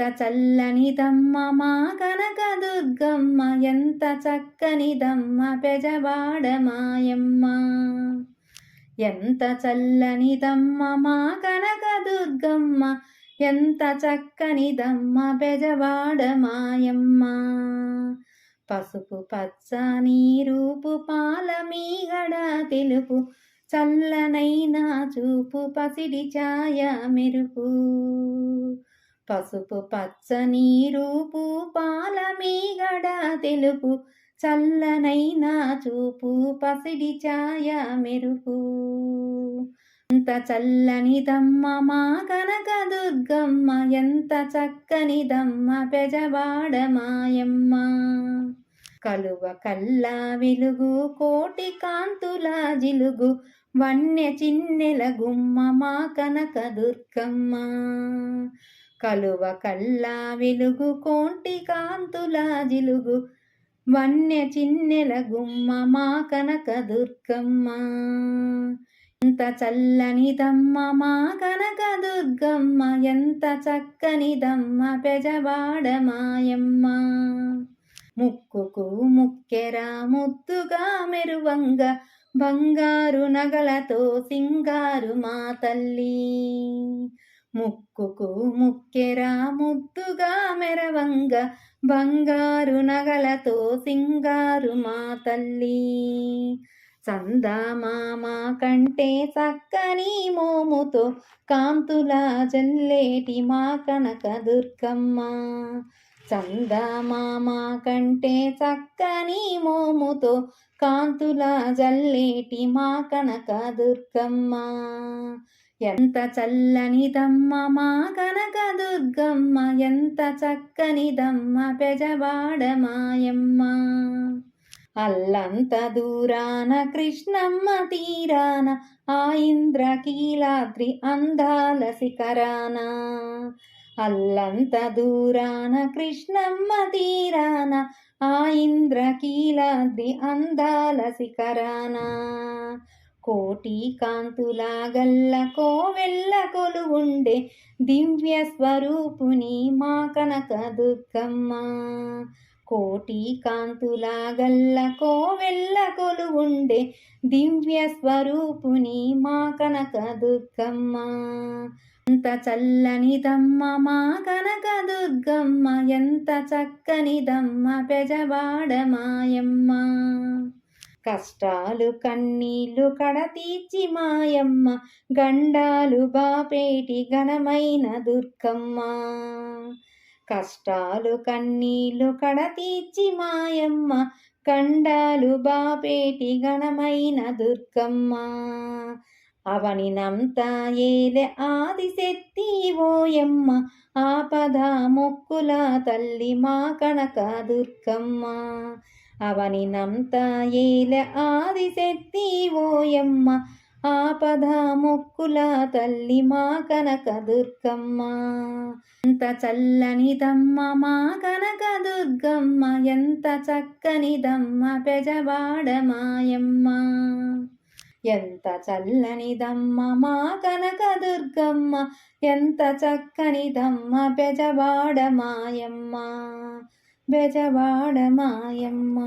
ఎంత చల్లనిదమ్మ మా కనక దుర్గమ్మ ఎంత చక్కనిదమ్మ పెజవాడ మాయమ్మ. ఎంత చల్లనిదమ్మ మా కనక దుర్గమ్మ ఎంత చక్కనిదమ్మ పెజవాడ మాయమ్మ. పసుపు పచ్చ నీరూపు పాల మీగడ తెలుపు చల్లనైనా చూపు పసిడి ఛాయ మెరుపు. పసుపు పచ్చని రూపు పాల మీగడ తెలుపు చల్లనైనా చూపు పసిడి ఛాయ మెరుపు. ఎంత చల్లనిదమ్మ మా కనక దుర్గమ్మ ఎంత చక్కనిదమ్మ పెజవాడ మాయమ్మ. కలువ కల్ల వెలుగు కోటి కాంతుల జిలుగు వన్య చిన్నెల గుమ్మ మా కనక దుర్గమ్మ. కలువ కల్లా వెలుగు కోంటి కాంతుల జిలుగు వన్య చిన్నెల గుమ్మ మా కనక దుర్గమ్మ. ఎంత చల్లనిదమ్మ మా కనక దుర్గమ్మ ఎంత చక్కనిదమ్మ పెజవాడ మాయమ్మ. ముక్కుకు ముక్కెరా ముద్దుగా మెరువంగ బంగారు నగలతో సింగారు మా తల్లి. ముక్కుకు ముక్కెర ముద్దుగా మెరవంగ బంగారు నగలతో సింగారు మా తల్లి. చందమామ కంటే చక్కని మోముతో కాంతుల జల్లేటి మా కనక దుర్గమ్మ. చందమామ కంటే చక్కని మోముతో కాంతుల జల్లేటి మా కనక దుర్గమ్మ. ఎంత చల్లనిదమ్మ మా కనక దుర్గమ్మ ఎంత చక్కనిదమ్మ పెజవాడ మాయమ్మ. అల్లంత దూరాన కృష్ణమ్మ తీరాన ఆ ఇంద్రకీలాద్రి అందాల శిఖరాన. అల్లంత దూరాన కృష్ణమ్మ తీరాన ఆ ఇంద్రకీలాద్రి అందాల శిఖరాన. కోటి కాంతులాగల్ల కోవెల్ల కొలువుండే దివ్య స్వరూపుని మా కనక దుర్గమ్మ. కోటి కాంతులాగల్ల కోవెల్ల కొలువుండే దివ్య స్వరూపుని మా కనక దుర్గమ్మ. ఎంత చల్లనిదమ్మ మా కనక దుర్గమ్మ ఎంత చక్కనిదమ్మ పెజవాడ మాయమ్మ. కష్టాలు కన్నీళ్ళు కడతీర్చి మాయమ్మ గండాలు బాపేటి ఘనమైన దుర్గమ్మ. కష్టాలు కన్నీళ్ళు కడతీర్చి మాయమ్మ గండాలు బాపేటి ఘనమైన దుర్గమ్మ. అవనినంతా ఏలె ఆదిశక్తి ఓయమ్మ ఆపద మొక్కుల తల్లి మా కనక దుర్గమ్మ. అవనినంతా ఏలె ఆదిశక్తి ఓయమ్మ ఆపద మొక్కుల తల్లి మా కనక దుర్గమ్మ. ఎంత చల్లనిదమ్మ మా కనక దుర్గమ్మ ఎంత చక్కనిదమ్మ పెజవాడ మాయమ్మ. ఎంత చల్లనిదమ్మ మా కనక దుర్గమ్మ ఎంత చక్కనిదమ్మ పెజవాడ మాయమ్మ. బెజవాడ మాయమ్మ